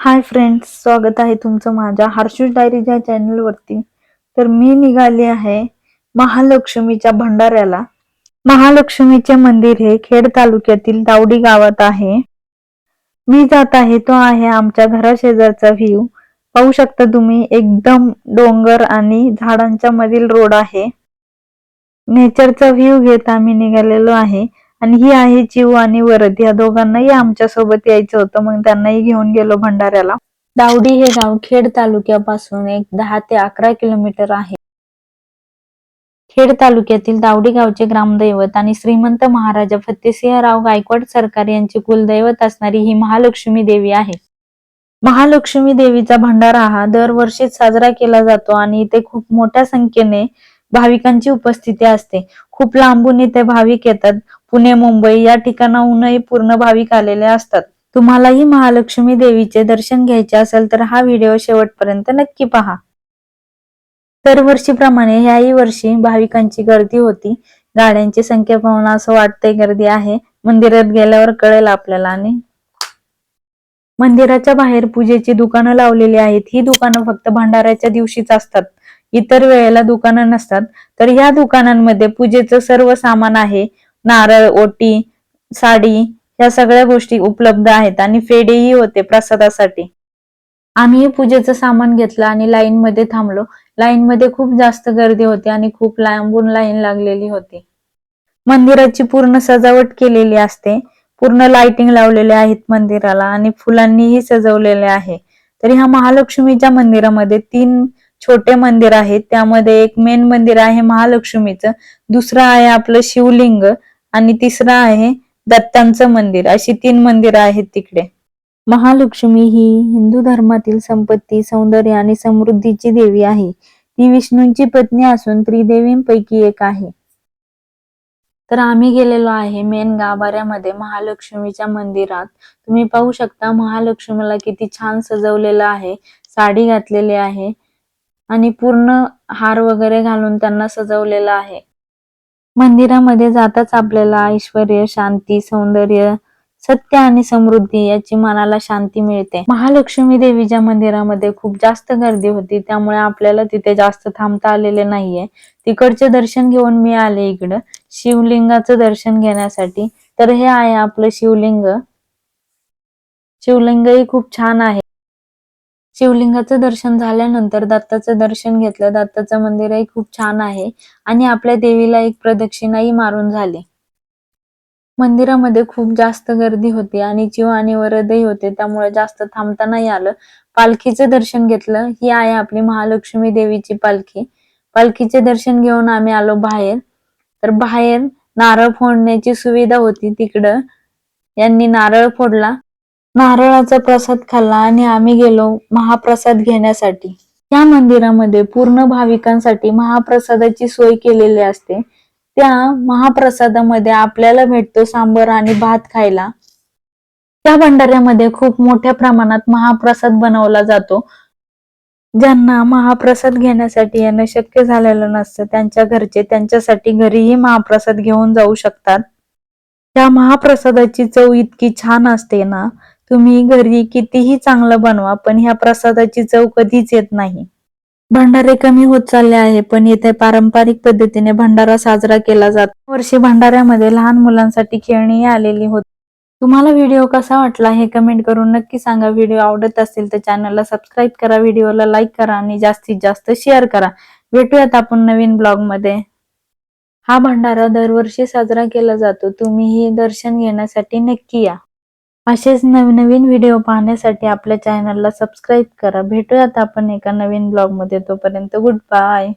Hi friends स्वागत आहे तुमचं माझ्या हर्षूज डायरीज या चॅनलवरती. तर मी निघाली आहे महालक्ष्मीच्या भंडाऱ्याला. महालक्ष्मीचे मंदिर हे खेड तालुक्यातील दावडी गावात आहे. मी जात आहे तो आहे आमच्या घराशेजारचा व्ह्यू पाहू शकता तुम्ही एकदम डोंगर आणि झाडांच्या मधील रोड आहे. नेचरचा व्ह्यू घेत आम्ही निघालेलो आहे. आणि ही आहे जीव आणि वरद. या दोघांनाही आमच्यासोबत यायचं होतं. मग त्यांनाही घेऊन गेलो भंडाऱ्याला. दावडी हे गाव खेड तालुक्यापासून एक दहा ते अकरा किलोमीटर आहे. खेड तालुक्यातील दावडी गावचे ग्रामदैवत आणि श्रीमंत महाराजा फतेसिंहराव गायकवाड सरकार यांचे कुलदैवत असणारी ही महालक्ष्मी देवी आहे. महालक्ष्मी देवीचा भंडारा हा दरवर्षी साजरा केला जातो आणि इथे खूप मोठ्या संख्येने भाविकांची उपस्थिती असते. खूप लांबून इथे भाविक येतात. पुणे मुंबई या ठिकाणाहूनही पूर्ण भाविक आलेले असतात. तुम्हालाही महालक्ष्मी देवीचे दर्शन घ्यायचे असेल तर हा व्हिडिओ शेवटपर्यंत नक्की पहा. दरवर्षीप्रमाणे ह्याही वर्षी भाविकांची गर्दी होती. गाड्यांची संख्या पाहून असं वाटतंय गर्दी आहे. मंदिरात गेल्यावर कळेल आपल्याला आणि मंदिराच्या बाहेर पूजेची दुकानं लावलेली आहेत. ही दुकानं फक्त भंडाऱ्याच्या दिवशीच असतात. इतर वेळेला दुकानं नसतात. तर ह्या दुकानांमध्ये पूजेचं सर्व सामान आहे. नारळ ओटी साडी या सगळ्या गोष्टी उपलब्ध आहेत आणि फेडेही होते प्रसादासाठी. आम्ही पूजेचं सामान घेतलं आणि लाईन मध्ये थांबलो. लाईन मध्ये खूप जास्त गर्दी होती आणि खूप लांबून लाईन लागलेली होती. मंदिराची पूर्ण सजावट केलेली असते. पूर्ण लाइटिंग लावलेले आहेत मंदिराला आणि फुलांनीही सजवलेले आहे. तर ह्या महालक्ष्मीच्या मंदिरामध्ये तीन छोटे मंदिर आहेत. त्यामध्ये एक मेन मंदिर आहे महालक्ष्मीचं. दुसरं आहे आपलं शिवलिंग. आणि तिसरा आहे दत्तांचं मंदिर. अशी तीन मंदिरं आहेत तिकडे. महालक्ष्मी ही हिंदू धर्मातील संपत्ती सौंदर्य आणि समृद्धीची देवी आहे. ती विष्णूंची पत्नी असून त्रिदेवींपैकी एक आहे. तर आम्ही गेलेलो आहे मेन गाभाऱ्यामध्ये महालक्ष्मीच्या मंदिरात. तुम्ही पाहू शकता महालक्ष्मीला किती छान सजवलेलं आहे. साडी घातलेली आहे. आणि पूर्ण हार वगैरे घालून त्यांना सजवलेलं आहे. मंदिरामध्ये जाताच आपल्याला ऐश्वर शांती सौंदर्य सत्य आणि समृद्धी याची मनाला शांती मिळते. महालक्ष्मी देवीच्या मंदिरामध्ये खूप जास्त गर्दी होती त्यामुळे आपल्याला तिथे जास्त थांबता आलेले नाहीये. तिकडचे दर्शन घेऊन मी आले इकडं शिवलिंगाचं दर्शन घेण्यासाठी. तर हे आहे आपलं शिवलिंग. शिवलिंगही खूप छान आहे. शिवलिंगाचं दर्शन झाल्यानंतर दत्ताचं दर्शन घेतलं. दत्ताचं मंदिरही खूप छान आहे आणि आपल्या देवीला एक प्रदक्षिणाही मारून झाली. मंदिरामध्ये खूप जास्त गर्दी होती आणि जीव आणि वरदही होते त्यामुळे जास्त थांबता नाही आलं. पालखीचं दर्शन घेतलं. ही आहे आपली महालक्ष्मी देवीची पालखी. पालखीचे दर्शन घेऊन आम्ही आलो बाहेर. तर बाहेर नारळ फोडण्याची सुविधा होती तिकडं. यांनी नारळ फोडला. नारळाचा प्रसाद खाल्ला आणि आम्ही गेलो महाप्रसाद घेण्यासाठी. या मंदिरामध्ये पूर्ण भाविकांसाठी महाप्रसादाची सोय केलेली असते. त्या महाप्रसादामध्ये आपल्याला भेटतो सांबर आणि भात खायला. त्या भंडाऱ्यामध्ये खूप मोठ्या प्रमाणात महाप्रसाद बनवला जातो. ज्यांना महाप्रसाद घेण्यासाठी येणं शक्य झालेलं नसतं त्यांच्या घरचे त्यांच्यासाठी घरीही महाप्रसाद घेऊन जाऊ शकतात. त्या महाप्रसादाची चव इतकी छान असते ना तुम्ही घरी कितीही चांगलं बनवा पण ह्या प्रसादाची चव कधीच येत नाही. भंडारे कमी होत चालले आहे पण येथे पारंपरिक पद्धतीने भंडारा साजरा केला जातो. वर्षी भंडाऱ्यामध्ये लहान मुलांसाठी खेळणी आलेली होती. तुम्हाला व्हिडिओ कसा वाटला हे कमेंट करून नक्की सांगा. व्हिडिओ आवडत असेल तर चॅनलला सबस्क्राईब करा व्हिडिओला लाईक करा आणि जास्तीत जास्त शेअर करा. भेटूयात आपण नवीन ब्लॉगमध्ये हा भंडारा दरवर्षी साजरा केला जातो. तुम्हीही दर्शन घेण्यासाठी नक्की या. असेच नवनवीन व्हिडिओ पाहण्यासाठी आपल्या चॅनलला सबस्क्राईब करा. भेटूयात आपण एका नवीन ब्लॉगमध्ये. तोपर्यंत गुड बाय